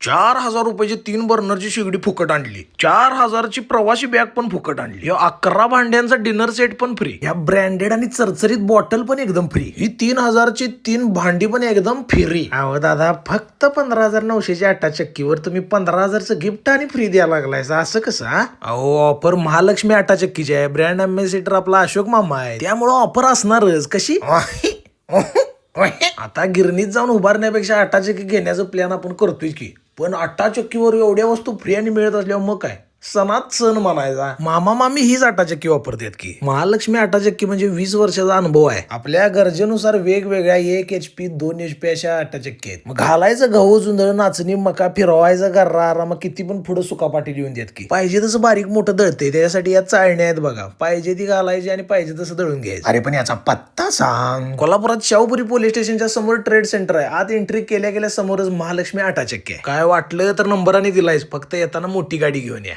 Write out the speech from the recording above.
चार हजार रुपयाची तीन बर्नरची शेगडी फुकट आणली. चार हजारची प्रवासी बॅग पण फुकट आणली. अकरा भांड्यांचा डिनर सेट पण फ्री ह्या ब्रँडेड आणि चरचरीत बॉटल पण एकदम फ्री ही तीन हजारची तीन भांडी पण एकदम फ्री अहो दादा फक्त पंधरा हजार नऊशेची आटा चक्कीवर तुम्ही पंधरा हजारचं गिफ्ट आणि फ्री द्यायला लागलाय असं कसं? अहो ऑफर महालक्ष्मी आटा चक्कीची आहे. ब्रँड अम्बॅसिडर आपला अशोक मामा आहे. त्यामुळं ऑफर असणारच. कशी? आता गिरणीत जाऊन उभारण्यापेक्षा आटा चक्की घेण्याचं प्लॅन आपण करतोय की. पण आटा चक्कीवर एवढ्या वस्तू फ्री आणि मिळत असल्यावर मग काय? सणात सण म्हणायचा. मामा मामी हीच आटा चक्की वापरतात की. महालक्ष्मी आटा चक्की म्हणजे वीस वर्षाचा अनुभव आहे. आपल्या गरजेनुसार वेगवेगळ्या एक एच पी दोन एच पी अशा आटा चक्की आहेत. मग घालायचं गहू जुंदळ नाचणी मका फिरवायचं गर्रा मग किती पण पुढे सुकापाटी लिहून देत की. पाहिजे तसं बारीक मोठं दळते त्याच्यासाठी या चाळण्या आहेत बघा. पाहिजे ती घालायची आणि पाहिजे तसं दळून घ्यायचं. अरे पण याचा पत्ता सांग. कोल्हापुरात शाहूपुरी पोलीस स्टेशनच्या समोर ट्रेड सेंटर आहे. आत एंट्री केल्या गेल्या समोरच महालक्ष्मी आटा चक्की आहे. काय वाटलं तर नंबराने दिलायस. फक्त येताना मोठी गाडी घेऊन या.